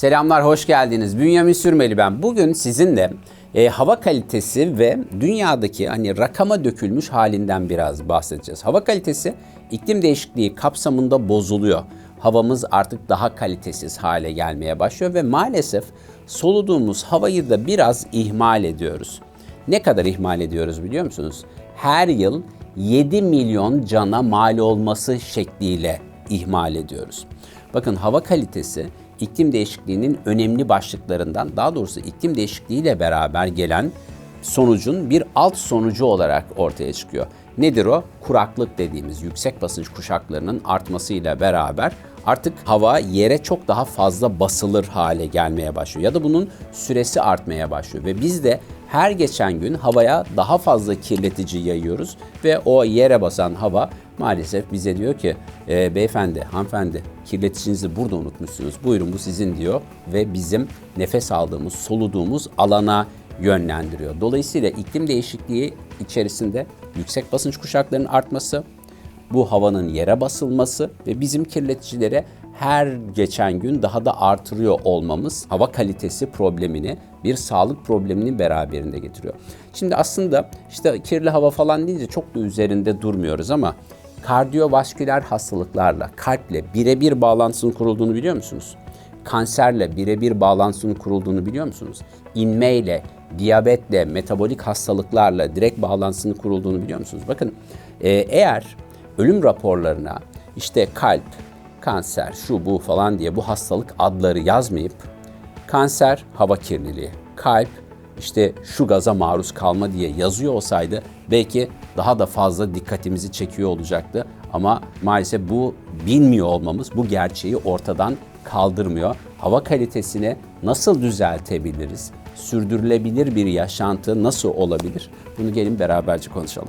Selamlar, hoş geldiniz. Bünyamin Sürmeli ben. Bugün sizinle e, hava kalitesi ve dünyadaki hani rakama dökülmüş halinden biraz bahsedeceğiz. Hava kalitesi iklim değişikliği kapsamında bozuluyor. Havamız artık daha kalitesiz hale gelmeye başlıyor ve maalesef soluduğumuz havayı da biraz ihmal ediyoruz. Ne kadar ihmal ediyoruz biliyor musunuz? Her yıl 7 milyon cana mal olması şekliyle ihmal ediyoruz. Bakın hava kalitesi iklim değişikliğinin önemli başlıklarından, daha doğrusu iklim değişikliğiyle beraber gelen sonucun bir alt sonucu olarak ortaya çıkıyor. Nedir o? Kuraklık dediğimiz yüksek basınç kuşaklarının artmasıyla beraber artık hava yere çok daha fazla basılır hale gelmeye başlıyor ya da bunun süresi artmaya başlıyor ve biz de her geçen gün havaya daha fazla kirletici yayıyoruz ve o yere basan hava maalesef bize diyor ki e, beyefendi, hanımefendi kirleticinizi burada unutmuşsunuz. Buyurun bu sizin diyor ve bizim nefes aldığımız, soluduğumuz alana yönlendiriyor. Dolayısıyla iklim değişikliği içerisinde yüksek basınç kuşaklarının artması, bu havanın yere basılması ve bizim kirleticilere her geçen gün daha da artırıyor olmamız hava kalitesi problemini, bir sağlık problemini beraberinde getiriyor. Şimdi aslında işte kirli hava falan deyince çok da üzerinde durmuyoruz ama kardiyovasküler hastalıklarla, kalple birebir bağlantısının kurulduğunu biliyor musunuz? Kanserle birebir bağlantısının kurulduğunu biliyor musunuz? İnmeyle, diyabetle, metabolik hastalıklarla direkt bağlantısının kurulduğunu biliyor musunuz? Bakın e, eğer ölüm raporlarına işte kalp, kanser, şu bu falan diye bu hastalık adları yazmayıp kanser, hava kirliliği, kalp, işte şu gaza maruz kalma diye yazıyor olsaydı belki daha da fazla dikkatimizi çekiyor olacaktı. Ama maalesef bu bilmiyor olmamız bu gerçeği ortadan kaldırmıyor. Hava kalitesini nasıl düzeltebiliriz? Sürdürülebilir bir yaşantı nasıl olabilir? Bunu gelin beraberce konuşalım.